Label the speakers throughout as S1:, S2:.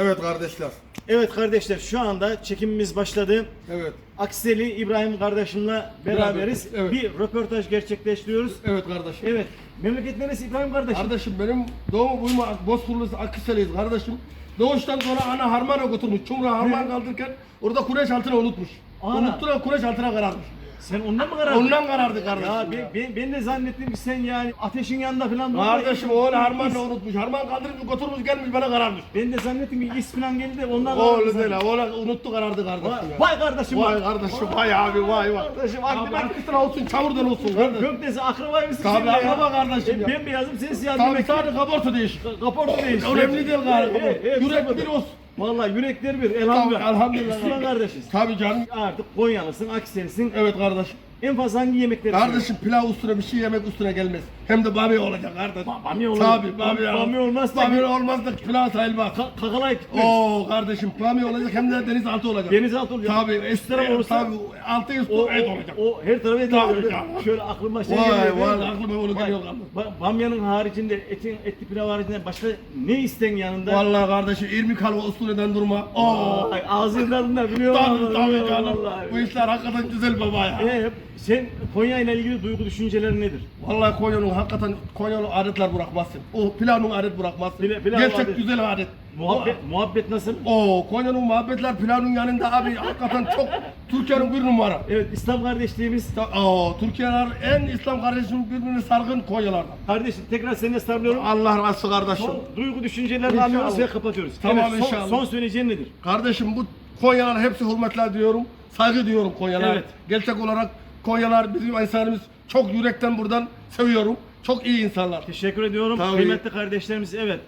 S1: Evet kardeşler.
S2: Evet kardeşler şu anda çekimimiz başladı.
S1: Evet.
S2: Akseli İbrahim kardeşimle beraberiz.
S1: evet.
S2: Bir röportaj gerçekleştiriyoruz.
S1: Evet kardeşim.
S2: Evet. Memleket neresi İbrahim kardeşim?
S1: Kardeşim benim doğumu buyma Bozkurlu Akhisar'ıyız kardeşim. Doğuştan sonra ana harmana götürmüş. Çumra harman kaldırırken orada kureş altına unutmuş.
S2: Ana.
S1: Unuttular kureş altına kararmış.
S2: Sen ondan mı karardın?
S1: Ondan karardı kardeşim.
S2: Ya ben, ben, ben de zannettim ki sen yani ateşin yanında falan.
S1: Kardeşim o harmanla unutmuş. Harman kaldırmış götürmüş gelmiş bana kararmış.
S2: Ben de zannettim ki is falan geldi de ondan
S1: Oğlu
S2: karardın
S1: değil
S2: sen.
S1: ha. Oğlan unuttu karardı kardeşim
S2: Vay,
S1: ya.
S2: vay kardeşim
S1: Vay
S2: vay.
S1: kardeşim vay abi vay vay.
S2: Kardeşim aklı bak.
S1: arkasına olsun çamurdan olsun kardeşim.
S2: Gökdesi akraba mısın
S1: Tabii, akraba kardeşim ya.
S2: Ben beyazım sen siyah
S1: Tabii sadece kaporta değişik.
S2: Kaportu değiş.
S1: Önemli değil
S2: evet,
S1: Yürek bir olsun.
S2: Vallahi yürekler bir elhamdülillah.
S1: Tabii, elhamdülillah.
S2: Müslüman kardeşiz.
S1: Tabii canım.
S2: Artık Konyalısın, Akselisin.
S1: Evet kardeşim.
S2: En fazla hangi yemekleri
S1: Kardeşim pilav üstüne bir şey yemek üstüne gelmez. Hem de bamya olacak kardeş.
S2: bamya olacak.
S1: Tabii bamya.
S2: Bamya olmazsa-
S1: Bamya olmaz da pilav sayılmaz.
S2: Kakalayıp gitmek.
S1: Oo kardeşim bamya olacak hem de denizaltı olacak.
S2: Denizaltı olacak.
S1: Tabii
S2: Üst taraf
S1: üstüne
S2: olursa-
S1: Tabii altı üstü
S2: O,
S1: et
S2: o,
S1: olacak.
S2: o her tarafa
S1: Tabii canım.
S2: Şöyle aklıma şey
S1: Vay,
S2: geliyor.
S1: vay, aklıma onu geliyor.
S2: ba- Bamyanın haricinde etin etli pilav haricinde başka ne isten yanında?
S1: Vallahi kardeşim irmik halva üstünden durma. Oo.
S2: Ay, ağzının da biliyor
S1: Tabii tabii canım.
S2: Vallahi.
S1: Bu işler hakikaten güzel baba ya.
S2: Ee, sen Konya ile ilgili duygu düşüncelerin nedir?
S1: Vallahi Konya'nın hakikaten Konya'nın adetler bırakmazsın. O pilavın adet bırakmazsın.
S2: Pila- pilav
S1: Gerçek
S2: adet.
S1: güzel adet.
S2: Muhabbet, muhabbet nasıl?
S1: O Konya'nın muhabbetler pilavın yanında abi hakikaten çok Türkiye'nin bir numara.
S2: Evet İslam kardeşliğimiz.
S1: Oo, Türkiye'ler en İslam kardeşim birbirini sargın Konyalardan.
S2: Kardeşim tekrar seni estağfurluyorum.
S1: Allah razı olsun kardeşim.
S2: Son duygu düşüncelerini
S1: İnşallah.
S2: alıyoruz ve kapatıyoruz.
S1: Tamam,
S2: evet, son,
S1: inşallah.
S2: son söyleyeceğin nedir?
S1: Kardeşim bu Konyalar hepsi hürmetler diyorum. Saygı diyorum Konyalar.
S2: Evet.
S1: Gerçek olarak Konyalar bizim insanımız çok yürekten buradan seviyorum. Çok iyi insanlar.
S2: Teşekkür ediyorum.
S1: Tabii.
S2: Kıymetli kardeşlerimiz evet.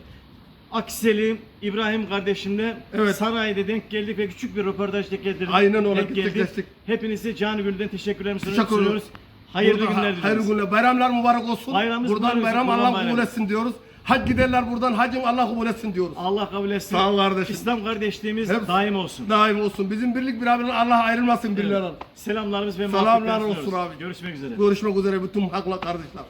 S2: Akseli İbrahim kardeşimle
S1: Evet.
S2: sanayide denk geldik ve küçük bir röportaj denk geldik.
S1: Aynen öyle,
S2: denk
S1: gittik,
S2: geldik.
S1: geçtik.
S2: Hepinize canı gönülden teşekkürlerimizi
S1: Teşekkür ederim.
S2: sunuyoruz. Hayırlı
S1: Burada
S2: günler diliyoruz.
S1: Hayırlı günler. Bayramlar mübarek olsun.
S2: Bayramımız
S1: buradan
S2: mübarek olsun,
S1: bayram
S2: Kurban
S1: Allah
S2: bayramı.
S1: kabul etsin diyoruz. Hac giderler buradan hacın Allah kabul etsin diyoruz.
S2: Allah kabul etsin.
S1: Sağ ol kardeşim.
S2: İslam kardeşliğimiz
S1: Hep-
S2: daim olsun.
S1: Daim olsun. Bizim birlik beraberlik Allah ayrılmasın birilerine.
S2: Selamlarımız ve
S1: Selamlar olsun
S2: sunuyoruz.
S1: abi.
S2: Görüşmek üzere.
S1: Görüşmek üzere bütün hakla kardeşler.